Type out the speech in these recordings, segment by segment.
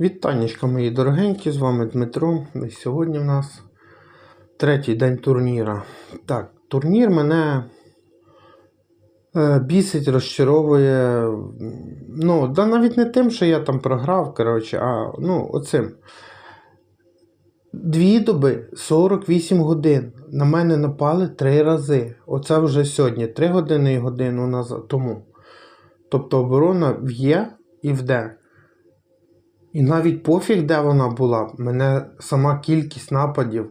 Вітаннячка, мої дорогенькі, з вами Дмитро. І сьогодні в нас третій день турніра. Так, турнір мене е, бісить, розчаровує. Ну, да навіть не тим, що я там програв, коротше, а ну, оцим. Дві доби 48 годин. На мене напали три рази. Оце вже сьогодні, 3 години і годину назад тому. Тобто оборона в Є і в Д. І навіть пофіг, де вона була, мене сама кількість нападів.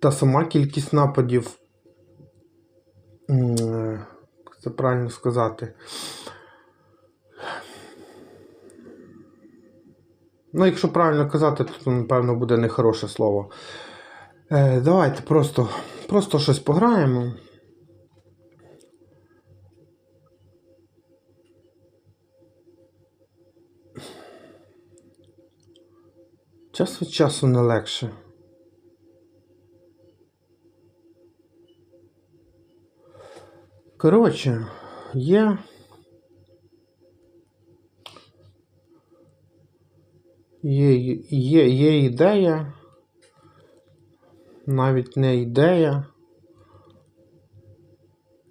Та сама кількість нападів. це правильно сказати. Ну, якщо правильно казати, то, то напевно буде нехороше слово. Е, давайте просто, просто щось пограємо. Час від часу не легше. Коротше, є. Є, є, є ідея. Навіть не ідея.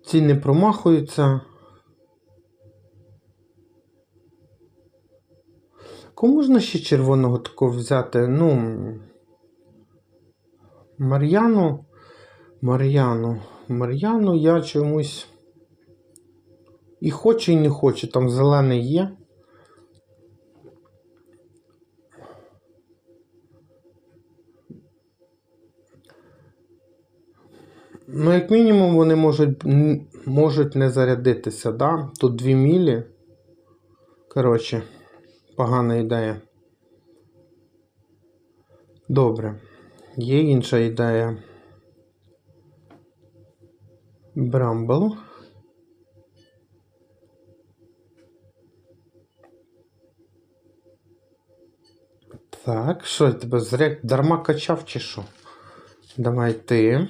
Ці не промахуються. Кому можна ще червоного такого взяти? Ну. Мар'яну. Мар'яну. Мар'яну я чомусь. І хочу, і не хочу. Там зелений є. Ну, як мінімум, вони можуть, можуть не зарядитися, да? Тут 2 мілі. Коротше, погана ідея. Добре. Є інша ідея. Брамбл. Так, що я тебе зря дарма качав чи що? Давай ти.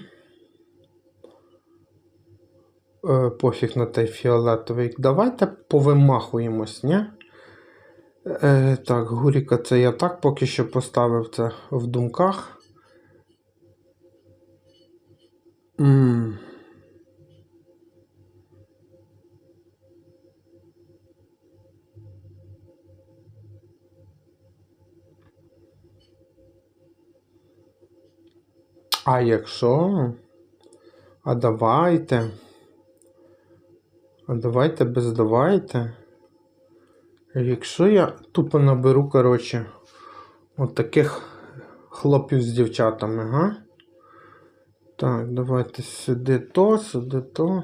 Е, пофіг на той фіолетовий. Давайте повимахуємось, ні? Е, так, Гуріка, це я так поки що поставив це в думках. М. А якщо? А давайте. А давайте без давайте. Якщо я тупо наберу, коротше, от таких хлопів з дівчатами, га? Так, давайте сюди то, сюди то.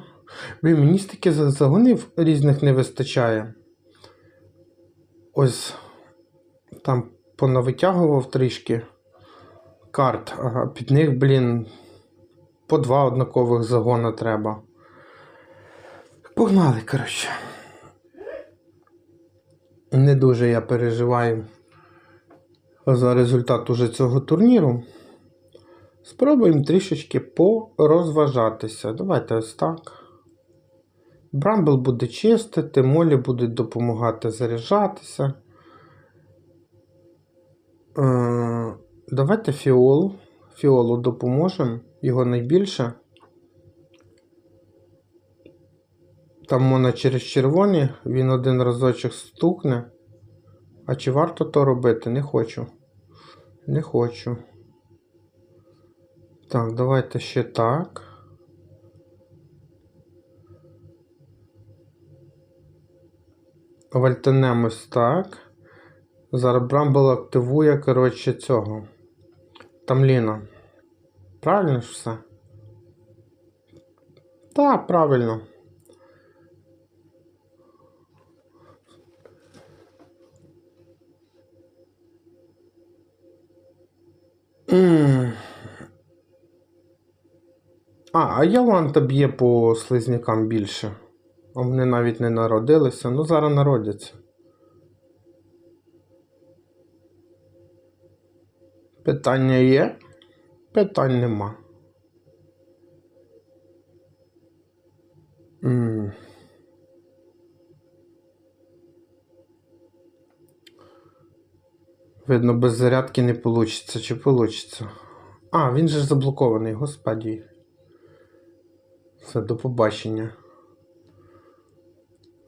Блін, мені стільки загонів різних не вистачає. Ось там понавитягував трішки карт. Ага, під них, блін, по два однакових загона треба. Погнали, коротше. Не дуже я переживаю за результат уже цього турніру. Спробуємо трішечки порозважатися. Давайте ось так. Брамбл буде чистити, молі будуть допомагати заряджатися. Е, давайте фіол. Фіолу допоможемо. Його найбільше. Там можна через червоні, він один разочок стукне. А чи варто то робити? Не хочу. Не хочу. Так, давайте ще так. Вальтанемось так. Зараз Брамбл активує, коротше, цього. Там Ліна. Правильно ж все? Так, правильно. М. А, а Яланта б'є по слизнякам більше. А Вони навіть не народилися. Ну, зараз народяться. Питання є? Питань нема. М. Видно, без зарядки не вийде. Чи вийде? А, він же заблокований, господі. Все, до побачення.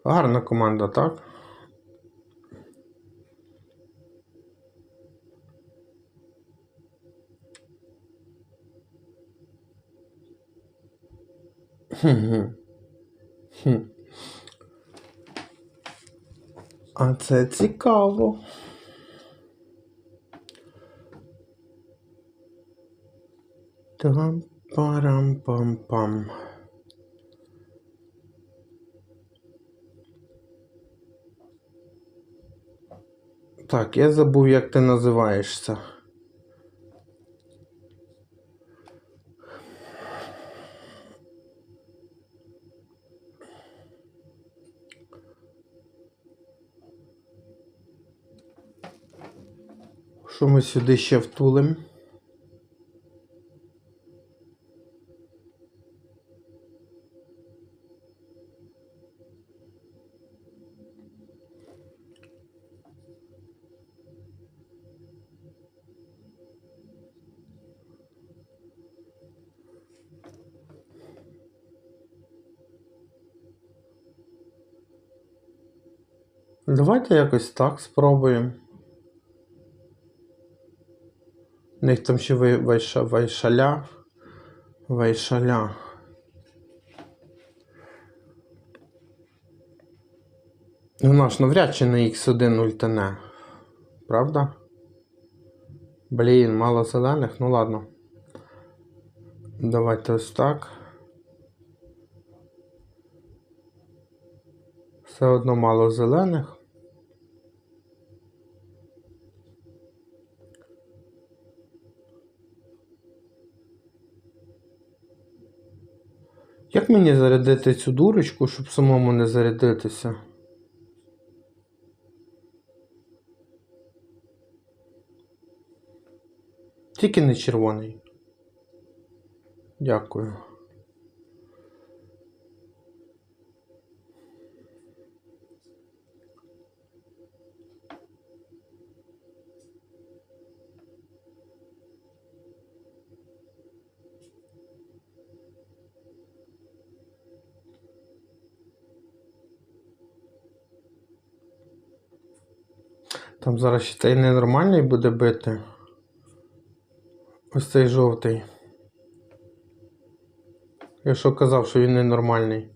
Гарна команда, так? А це цікаво. Там парам пам пам. Так, я забув, як ти називаєшся. Що ми сюди ще втулим? Давайте якось так спробуємо. У них там ще вай- вайша, вайшаля. Вайшаля. Вона ж навряд чи на X1 ультане. Правда? Блін, мало зелених, ну ладно. Давайте ось так. Все одно мало зелених. Як мені зарядити цю дурочку, щоб самому не зарядитися? Тільки не червоний. Дякую. Там зараз ще цей ненормальний буде бити. Ось цей жовтий. Я що казав, що він ненормальний.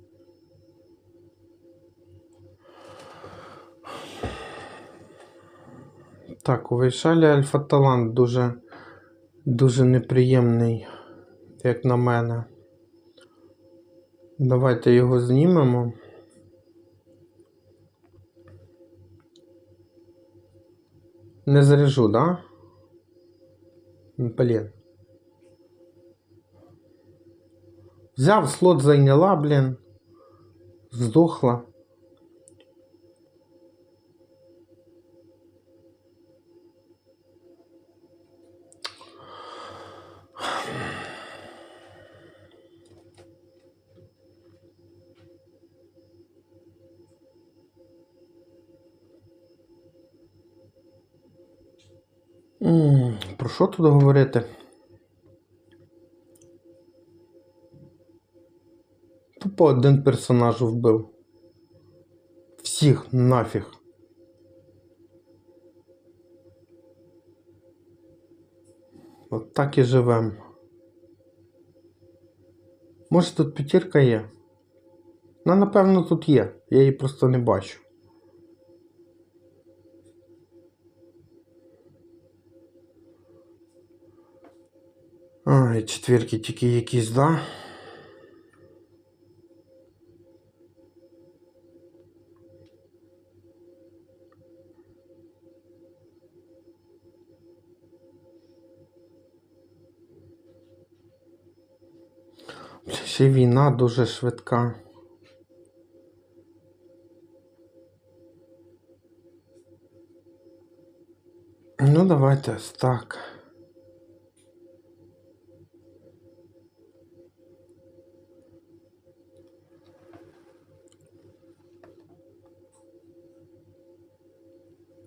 Так, у Вейшалі Альфа-Талант дуже, дуже неприємний, як на мене. Давайте його знімемо. Не заряжу, да? Блін. Взяв, слот зайняла, блін. Здохла. Про що тут говорити? Тупо один персонаж вбив. Всіх нафіг. От так і живем. Може тут п'ятірка є? Ну, напевно, тут є. Я її просто не бачу. Ай, четвірки тільки якісь, да? Ще війна дуже швидка. Ну, давайте так.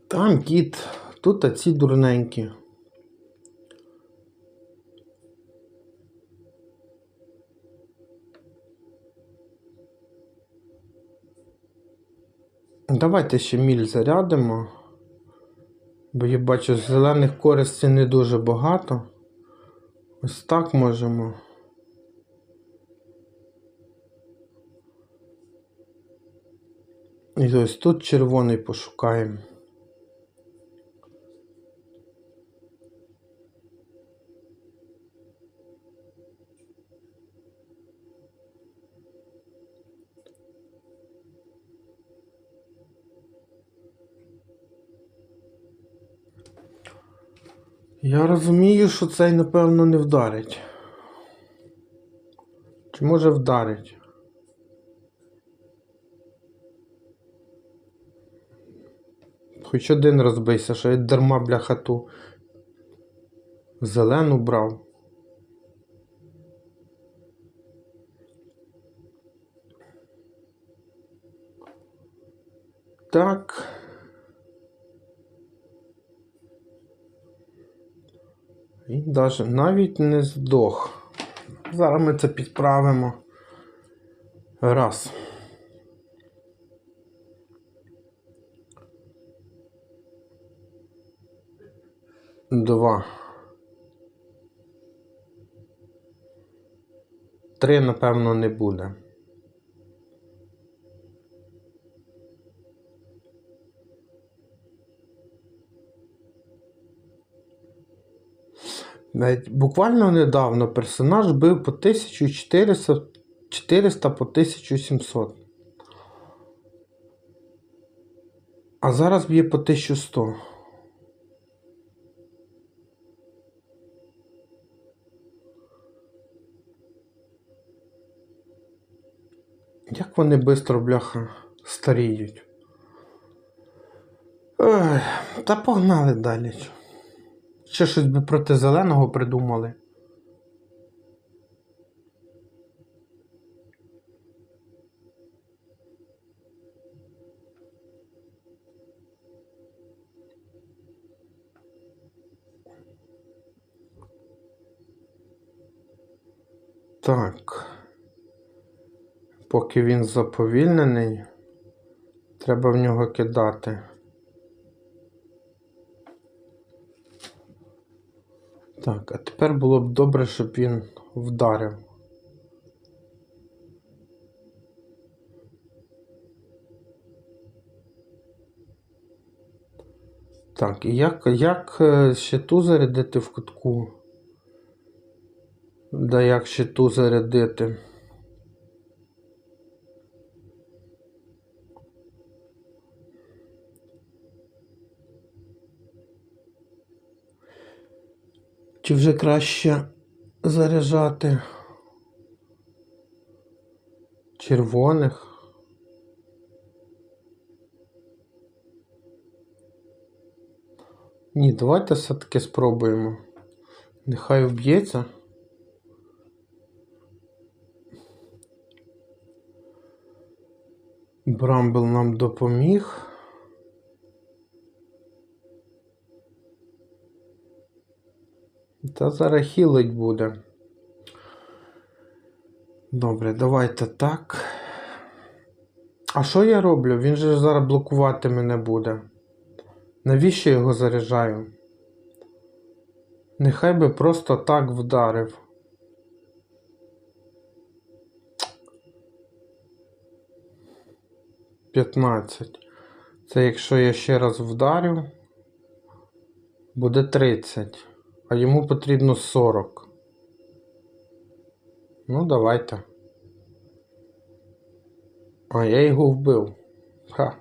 Там кіт Тут а ці дурненькі. Давайте ще міль зарядимо. Бо я бачу, зелених користей не дуже багато. Ось так можемо. І ось тут червоний пошукаємо. Я розумію, що цей, напевно, не вдарить. Чи може вдарить? Хоч один розбийся, що я дарма бляха ту зелену брав. Так. Він навіть не здох. Зараз ми це підправимо. Раз. Два. Три, напевно, не буде. Навіть буквально недавно персонаж бив по 1400 400 по 1700. А зараз б'є по 1100. Як вони швидко, бляха, старіють. Ой, та погнали далі. Ще щось би проти зеленого придумали. Так. Поки він заповільнений, треба в нього кидати. Так, а тепер було б добре, щоб він вдарив. Так, і як, як е, ще ту зарядити в кутку? Да як ще ту зарядити? Чи вже краще заряджати червоних? Ні, давайте все-таки спробуємо. Нехай вб'ється. Брамбл нам допоміг. Та зараз хілить буде. Добре, давайте так. А що я роблю? Він же зараз блокувати мене буде. Навіщо його заряджаю? Нехай би просто так вдарив. П'ятнадцять. Це якщо я ще раз вдарю, буде 30. А йому потрібно 40. Ну, давайте. А я його вбив. Ха.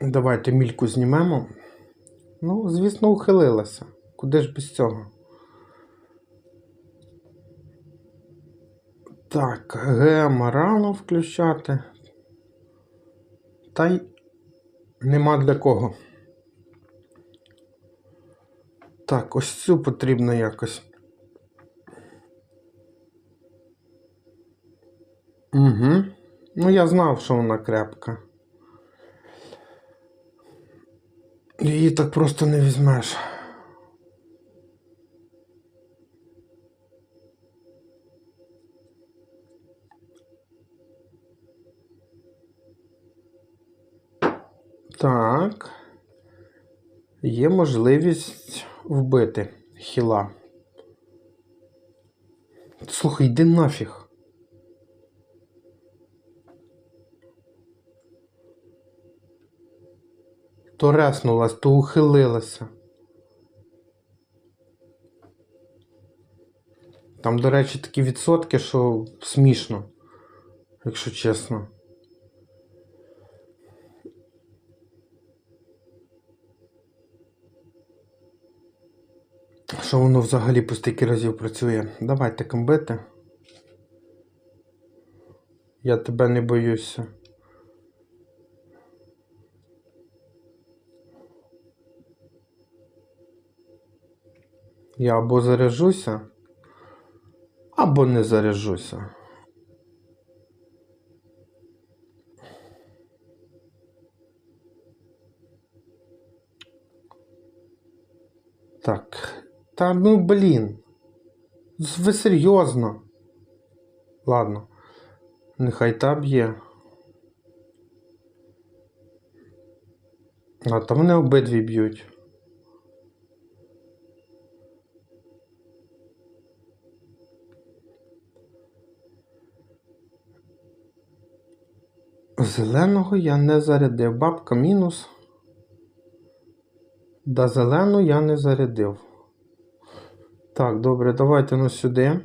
Давайте мільку знімемо. Ну, звісно, ухилилася. Куди ж без цього? Так, гема рано включати. Та й нема для кого. Так, ось цю потрібно якось. Угу. Ну, я знав, що вона крепка. Її так просто не візьмеш. Так. Є можливість вбити хіла. Слухай, йди нафіг. То реснулась, то ухилилася. Там, до речі, такі відсотки, що смішно, якщо чесно. Що воно взагалі по стільки разів працює? Давайте комбити. Я тебе не боюся. Я або заряжуся, або не заряжуся. Так. Та ну блін. Ви серйозно. Ладно. Нехай та б'є. А то вони обидві б'ють. Зеленого я не зарядив. Бабка мінус. Да зелену я не зарядив. Так, добре, давайте ну сюди.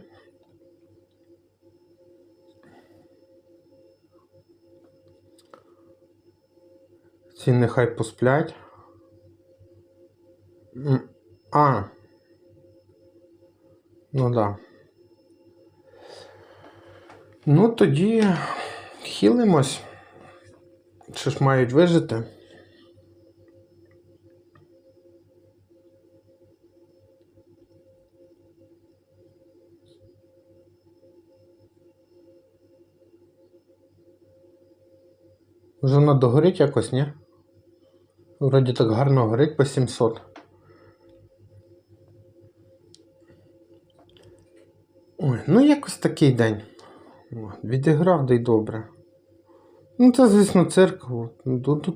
Ці нехай посплять. А. Ну да. Ну тоді хилимось. Що ж мають вижити? Вже вона догорить якось, ні? Вроді так гарно горить по 700. Ой, ну якось такий день. Відіграв, да й добре. Ну, це, звісно, цирк.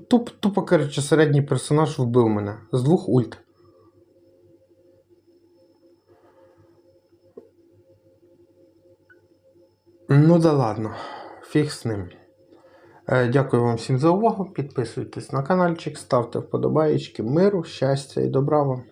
тупо, тупо, коротше, середній персонаж вбив мене з двох ульт. Ну да ладно, фіг з ним. Е, Дякую вам всім за увагу. Підписуйтесь на каналчик, ставте вподобаєчки. Миру, щастя і добра вам.